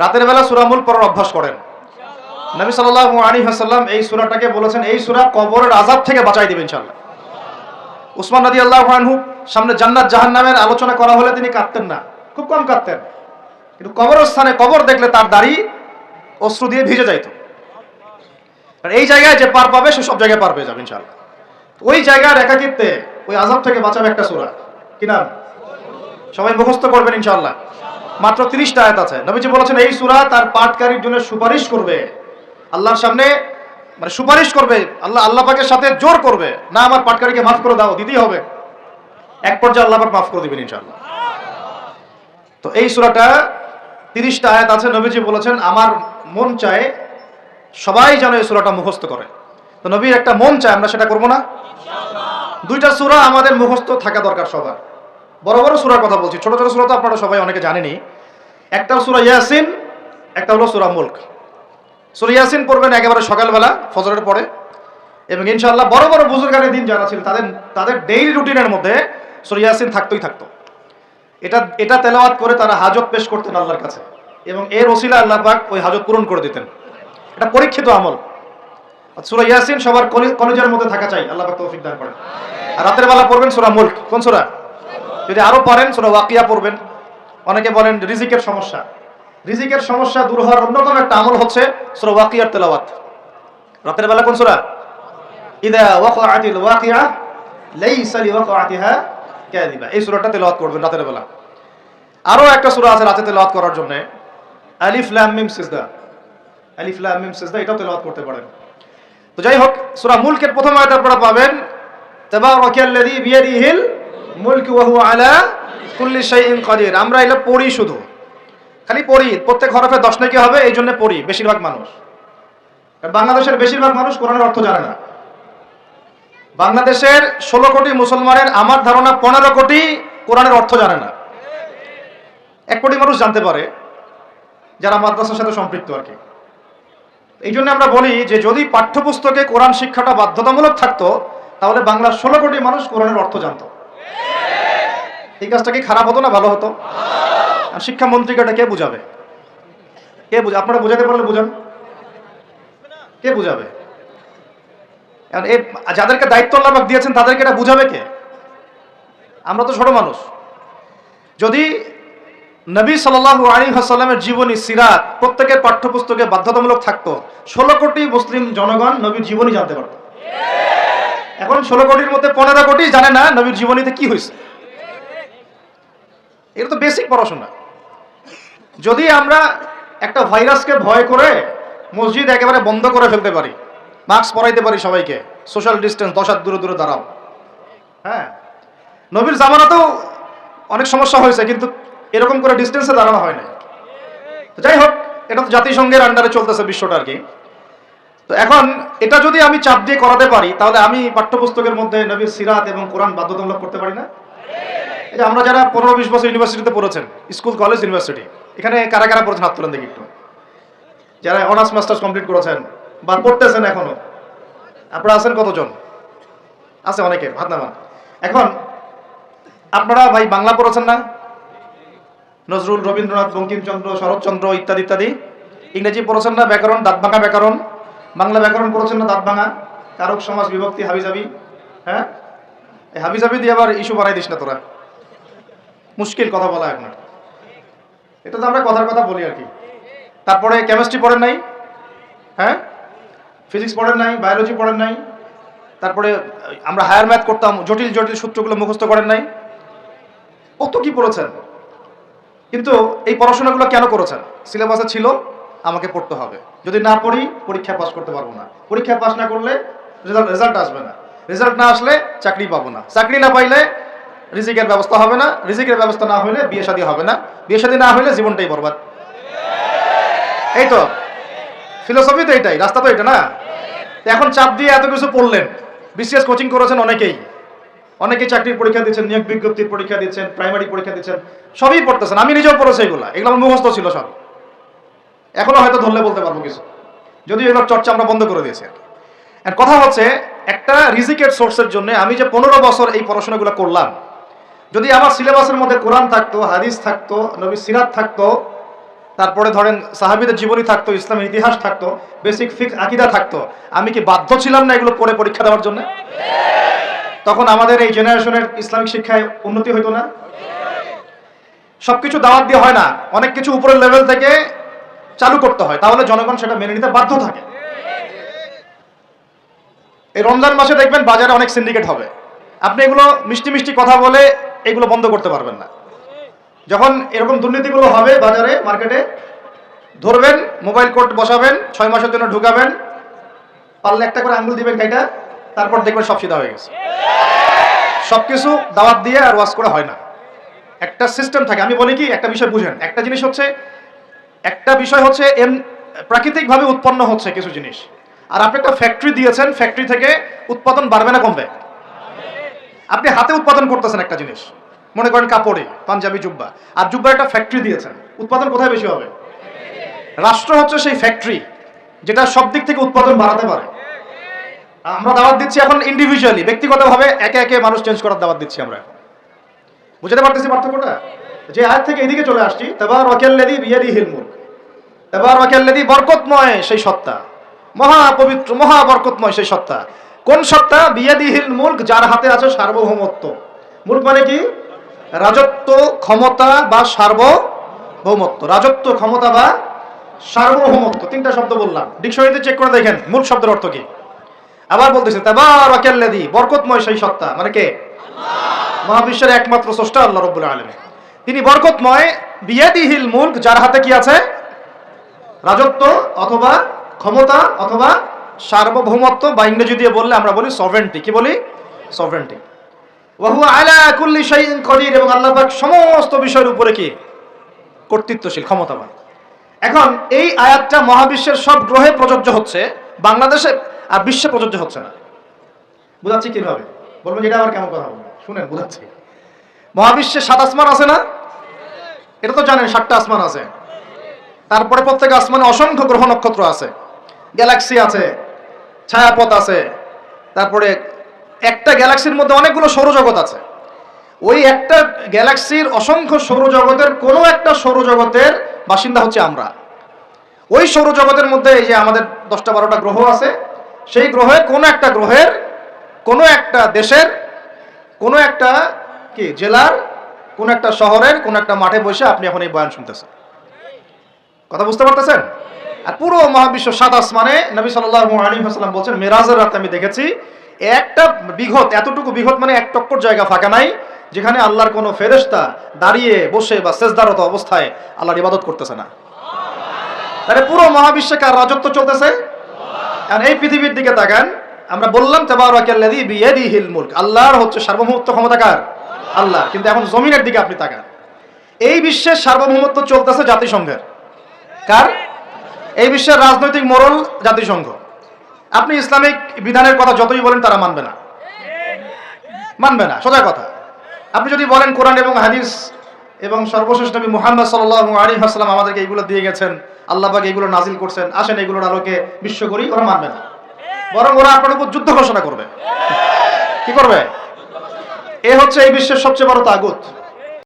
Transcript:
রাতের বেলা সুরামুল পড়ার অভ্যাস করেন। নবী সাল্লাল্লাহু আলাইহি ওয়াসাল্লাম এই সূরাটাকে বলেছেন, এই সুরা কবরের আযাব থেকে বাঁচাই দিবে ইনশাল্লাহ উসমান রাদিয়াল্লাহু আনহু সামনে জান্নাত জাহান্নামের আলোচনা করা হলে তিনি কাঁদতেন না, খুব কম কাঁদতেন। কিন্তু কবরস্থানে কবর দেখলে তার দাড়ি অশ্রু দিয়ে ভিজে যাইত। এই জায়গায় যে পার পাবে সে সব জায়গায় পার পেয়ে যাবে ইনশাল্লাহ ওই জায়গার একাকিত্বে ওই আযাব থেকে বাঁচাবে একটা সূরা। কি নাম? সবাই মুখস্থ করবেন ইনশাআল্লাহ। মাত্র তিরিশটা আয়াত আছে। নবীজি বলেছেন, এই সূরা তার পাঠকারীর জন্য সুপারিশ করবে। আল্লাহর সামনে মানে সুপারিশ করবে। আল্লাহ আল্লাহ পাকের সাথে জোর করবে। না, আমার পাটকারীকে মাফ করে দাও, দিতেই হবে। এক পর্যায়ে আল্লাহ পাক মাফ করে দিবেন ইনশাআল্লাহ। তো এই সূরাটা তিরিশটা আয়াত আছে। নবীজি বলেছেন, আমার মন চায় সবাই যেন এই সূরাটা মুখস্থ করে। তো নবীর একটা মন চায়, আমরা সেটা করব না? দুইটা সূরা আমাদের মুখস্থ থাকা দরকার সবার। বড় বড় সুরার কথা বলছি। ছোট ছোট সূরা তো আপনারা সবাই অনেকে জানেনি একটা সূরা ইয়াসিন, একটা হলো সূরা মুলক। সূরা ইয়াসিন পড়বেন একেবারে সকালবেলা, ফজরের পরে। এবং ইনশাআল্লাহ বড় বড় বুজুর্গানের দিন যারা ছিল, তাদের তাদের ডেইলি রুটিনের মধ্যে সূরা ইয়াসিন থাকতোই থাকতো। এটা এটা তেলাওয়াত করে তারা হাজত পেশ করতেন আল্লাহর কাছে। এবং এর ওসিলা আল্লাহ পাক ওই হাজত পূরণ করে দিতেন। এটা পরীক্ষিত আমল। সূরা ইয়াসিন সবার কলি- কলেজের মধ্যে থাকা চাই। আল্লাহ পাক তৌফিক দান করেন। আর রাতের বেলা পড়বেন সূরা মুলক। কোন সূরা? যদি আরও পারেন সূরা ওয়াকিয়া পড়বেন। অনেকে বলেন রিজিকের সমস্যা। রিজিকের সমস্যা দূর হওয়ার অন্যতম একটা আমল হচ্ছে সূরা ওয়াকিয়ার তেলাওয়াত। রাতের বেলা কোন সূরা? ইদা ওয়াকাআতিল ওয়াকিয়া লাইসা লিওয়াকাআতিহা কাযিবা। এই সূরাটা তেলাওয়াত করবেন রাতের বেলা। আরও একটা সূরা আছে রাতে তেলাওয়াত করার জন্য। আলিফ, লাম, মিম, সিজদা। আলিফ, লাম, মিম, সিজদা, এটাও তেলাওয়াত করতে পারেন। তো যাই হোক, সূরা মুলকের প্রথম আয়াত আপনারা পাবেন, তাবারাকাল্লাযী বিয়াদিহিল মুলকু ওয়া হুয়া আলা কুল্লি শাইইন কাদির। আমরা এটা পড়ি শুধু। খালি পড়ি। প্রত্যেক হরফে দশ নাকি হবে, এই জন্য পড়ি, বেশিরভাগ মানুষ। বাংলাদেশের বেশিরভাগ মানুষ কোরআনের অর্থ জানে না। বাংলাদেশের ষোলো কোটি মুসলমানের আমার ধারণা পনেরো কোটি কোরআনের অর্থ জানে না। এক কোটি মানুষ জানতে পারে, যারা মাদ্রাসার সাথে সম্পৃক্ত আর কি। এই জন্য আমরা বলি যে, যদি পাঠ্যপুস্তকে কোরআন শিক্ষাটা বাধ্যতামূলক থাকতো, তাহলে বাংলার ষোলো কোটি মানুষ কোরআনের অর্থ জানতো। এই কাজটা কি খারাপ হতো না ভালো হতো? আর শিক্ষামন্ত্রীকে কে বুঝাবে? কে বুঝা আপনারা বুঝাতে পারলে বুঝান। কে বুঝাবে? এখন এ যাদেরকে দায়িত্ব পাক দিয়েছেন, তাদেরকে এটা বুঝাবে কে? আমরা তো ছোট মানুষ। যদি নবী সাল্লাল্লাহু আলী হাসাল্লামের জীবনী, সিরাত প্রত্যেকের পাঠ্যপুস্তকে বাধ্যতামূলক থাকতো, ষোলো কোটি মুসলিম জনগণ নবীর জীবনী জানতে পারত। এখন ষোলো কোটির মধ্যে পনেরো কোটি জানে না নবীর জীবনীতে কি হয়েছে। এটা তো বেসিক পড়াশোনা। যদি আমরা একটা ভাইরাসকে ভয় করে মসজিদ একেবারে বন্ধ করে ফেলতে পারি, মাস্ক পরাইতে পারি সবাইকে সোশ্যাল ডিস্টেন্স দশ হাত দূরে দূরে দাঁড়াও। হ্যাঁ? নবীর জামানাতেও অনেক সমস্যা হয়েছে, কিন্তু এরকম করে ডিস্টেন্সে দাঁড়ানো হয় না যাই হোক, এটা তো জাতিসংঘের আন্ডারে চলতেছে বিশ্বটা আর কি। তো এখন এটা যদি আমি চাপ দিয়ে করাতে পারি, তাহলে আমি পাঠ্যপুস্তকের মধ্যে নবীর সিরাত এবং কোরআন বাধ্যতামূলক করতে পারি না? এই যে আমরা যারা পনেরো বিশ বছর ইউনিভার্সিটিতে পড়েছেন স্কুল কলেজ ইউনিভার্সিটি এখানে কারা কারা পড়েছেন? হাত তোলেন দেখি একটু। যারা অনার্স মাস্টার্স কমপ্লিট করেছেন বা পড়তেছেন এখনও, আপনারা আছেন কতজন? আছে অনেকে হাত নামান। এখন, আপনারা ভাই বাংলা পড়েছেন না? নজরুল, রবীন্দ্রনাথ, বঙ্কিমচন্দ্র, শরৎচন্দ্র ইত্যাদি ইত্যাদি। ইংরেজি পড়েছেন না? ব্যাকরণ দাঁত ভাঙা ব্যাকরণ। বাংলা ব্যাকরণ পড়েছেন না? দাঁত ভাঙা কারক সমাজ বিভক্তি, হাবিজাবি। হ্যাঁ? হাবিজাবি দিয়ে আবার ইস্যু বানাই দিস না তোরা। মুশকিল কথা বলা এখন এটা তো আমরা কথার কথা বলি আর কি। তারপরে কেমিস্ট্রি পড়েন নাই? হ্যাঁ? ফিজিক্স পড়েন নাই বায়োলজি পড়েন নাই? তারপরে আমরা হায়ার ম্যাথ করতাম, জটিল জটিল সূত্রগুলো মুখস্থ করেন নাই? কত কি পড়েছেন? কিন্তু এই পড়াশোনাগুলো কেন করেছেন? সিলেবাসে ছিল, আমাকে পড়তে হবে। যদি না পড়ি, পরীক্ষা পাস করতে পারব না। পরীক্ষা পাস না করলে রেজাল্ট আসবে না। রেজাল্ট না আসলে চাকরি পাবো না। চাকরি না পাইলে রিজিকের ব্যবস্থা হবে না, রিজিকের ব্যবস্থা না হলে বিয়ে শাদী হবে না। বিয়ে শাদী না হলে জীবনটাই বরবাদ। এই তো ফিলোসফি তো এটাই, রাস্তা তো এটা না? এখন চাপ দিয়ে এত কিছু পড়লেন বিসিএস কোচিং করেছেন অনেকেই। অনেকেই চাকরির পরীক্ষা দিচ্ছেন, নিয়োগ বিজ্ঞপ্তির পরীক্ষা দিচ্ছেন প্রাইমারি পরীক্ষা দিচ্ছেন, সবই পড়তেছেন। আমি নিজেও পড়েছি এগুলো এগুলো আমার মুখস্থ ছিল সব। এখনও হয়তো ধরলে বলতে পারব কিছু। যদি এগুলোর চর্চা আমরা বন্ধ করে দিয়েছি কথা হচ্ছে, একটা রিজিকের সোর্সের জন্য আমি যে পনেরো বছর এই পড়াশোনাগুলো করলাম যদি আমার সিলেবাসের মধ্যে কোরআন থাকতো, হাদিস থাকতো নবী সিরাত থাকতো, তারপরে ধরেন সাহাবিদের জীবনী থাকতো, ইসলামের ইতিহাস থাকতো, বেসিক ফিক আকিদা থাকতো, আমি কি বাধ্য ছিলাম না এগুলো পড়ে পরীক্ষা দেওয়ার জন্য? তখন আমাদের এই জেনারেশনের ইসলামিক শিক্ষায় উন্নতি হইতো না। সবকিছু দাওয়াত দিয়ে হয় না, অনেক কিছু উপরের লেভেল থেকে চালু করতে হয়, তাহলে জনগণ সেটা মেনে নিতে বাধ্য থাকে। এই রমজান মাসে দেখবেন বাজারে অনেক সিন্ডিকেট হবে। আপনি এগুলো মিষ্টি মিষ্টি কথা বলে এগুলো বন্ধ করতে পারবেন না। যখন এরকম দুর্নীতিগুলো হবে বাজারে, মার্কেটে, ধরবেন, মোবাইল কোর্ট বসাবেন, ছয় মাসের জন্য ঢুকাবেন, পারলে একটা করে আঙ্গুল দিবেন কাইটা, তারপর দেখবেন সব সিধা হয়ে গেছে। সবকিছু দাওয়াত দিয়ে আর ওয়াশ করা হয় না। একটা সিস্টেম থাকে, আমি বলি কি, একটা বিষয় বুঝেন। একটা জিনিস হচ্ছে, একটা বিষয় হচ্ছে এম, প্রাকৃতিকভাবে উৎপন্ন হচ্ছে কিছু জিনিস। আর আপনি একটা ফ্যাক্টরি দিয়েছেন ফ্যাক্টরি থেকে উৎপাদন বাড়বে না, কমবে। আপনি হাতে উৎপাদন করতেছেন একটা জিনিস। মনে করেন কাপড়ে, পাঞ্জাবি, জুব্বা। আর জুব্বার একটা ফ্যাক্টরি দিয়েছেন। উৎপাদন কোথায় বেশি হবে? রাষ্ট্র হচ্ছে সেই ফ্যাক্টরি যেটা সব দিক থেকে উৎপাদন বাড়াতে পারে। আমরা দাওয়াত দিচ্ছি এখন ইন্ডিভিজুয়ালি ব্যক্তিগতভাবে একে একে মানুষ চেঞ্জ করার দাওয়াত দিচ্ছি আমরা। এখন বুঝতে পারতেছি পার্থক্যটা? যে আয়াত থেকে এদিকে চলে আসছি তাবার ওয়াকাল্লাদি বিয়াদি হিলমুল তাবার ওয়াকাল্লাদি বরকতময় সেই সত্তা। মহা পবিত্র, মহা বরকতময় সেই সত্তা। কোন সত্তা? বিয়াদি হিল মুল্ক, যার হাতে আছে সার্বভৌমত্ব। মুল্ক মানে কি? রাজত্ব ক্ষমতা বা সার্বভৌমত্ব। রাজত্ব ক্ষমতা বা সার্বভৌমত্ব। তিনটা শব্দ বললাম। ডিকশনারিতে চেক করে দেখেন, মূল শব্দের অর্থ কি? আবার বলতেছে তাবার ওয়াকাল্লাদি বরকতময় সেই সত্তা। মানে কে? মহাবিশ্বের একমাত্র স্রষ্টা আল্লাহ রব্বুল আলমী তিনি বরকতময়, বিয়াদিহিল মুল্ক, যার হাতে কি আছে? রাজত্ব অথবা ক্ষমতা অথবা সার্বভৌমত্ব বা ইংরেজি দিয়ে বললে আমরা বলি সভেন্টি কি বলি? সভেন্টি ওয়াহু আলা কুল্লি শাইইন কদির এবং আল্লাহ পাক সমস্ত বিষয়ের উপরে কি? কর্তৃত্বশীল, ক্ষমতাবান। এখন এই আয়াতটা মহাবিশ্বের সব গ্রহে প্রযোজ্য হচ্ছে, বাংলাদেশে আর বিশ্বে প্রযোজ্য হচ্ছে না। বুঝাচ্ছি কীভাবে? বলবেন এটা আবার কেমন কথা শুনেন, বুঝাচ্ছি। মহাবিশ্বে সাত আসমান আছে না? এটা তো জানেন, সাতটা আসমান আছে। তারপরে প্রত্যেক আসমানে অসংখ্য গ্রহ নক্ষত্র আছে। গ্যালাক্সি আছে ছায়াপথ আছে, তারপরে একটা গ্যালাক্সির মধ্যে অনেকগুলো সৌরজগৎ আছে। ওই একটা গ্যালাক্সির অসংখ্য সৌরজগতের কোনো একটা সৌরজগতের বাসিন্দা হচ্ছে আমরা। ওই সৌরজগতের মধ্যে এই যে আমাদের দশটা বারোটা গ্রহ আছে, সেই গ্রহে কোনো একটা গ্রহের, কোনো একটা দেশের, কোনো একটা কি জেলার, কোনো একটা শহরের, কোনো একটা মাঠে বসে আপনি এখন এই বয়ান শুনতেছেন। কথা বুঝতে পারতেছেন? আর পুরো মহাবিশ্ব সাত আসমানে নবী সাল্লাল্লাহু আলাইহি ওয়াসাল্লাম বলছেন, মেরাজের রাতে আমি দেখেছি, একটা বিঘত, এতটুকু বিঘত মানে এক টক্কর জায়গা ফাঁকা নাই, যেখানে আল্লাহর কোনো ফেরেশতা দাঁড়িয়ে বসে বা সেজদারত অবস্থায় আল্লাহর ইবাদত করতেছে না। তাহলে পুরো মহাবিশ্বে কার রাজত্ব চলতেছে? আর এই পৃথিবীর দিকে তাকান, আমরা বললাম, তাবারাকাল্লাযী বিয়াদিহিল মুলক আল্লাহর হচ্ছে সার্বভৌমত্ব ক্ষমতা কার? আল্লাহ কিন্তু এখন জমিনের দিকে আপনি তাকান। এই বিশ্বের সার্বভৌমত্ব চলতেছে জাতিসংঘের। কার? এই বিশ্বের রাজনৈতিক মোড়ল জাতিসংঘ। আপনি ইসলামিক বিধানের কথা যতই বলেন, তারা মানবে না। মানবে না, সোজা কথা। আপনি যদি বলেন কোরআন এবং হাদিস এবং সর্বশেষ নবী মুহাম্মদ সাল্লাল্লাহু আলাইহি ওয়াসাল্লাম আমাদেরকে এইগুলো দিয়ে গেছেন, আল্লাহ পাক এইগুলো নাজিল করছেন, আসেন এগুলোর আলোকে বিশ্ব করি, ওরা মানবে না। বরং ওরা আপনার উপর যুদ্ধ ঘোষণা করবে। কি করবে? এ হচ্ছে এই বিশ্বের সবচেয়ে বড় তাগুত।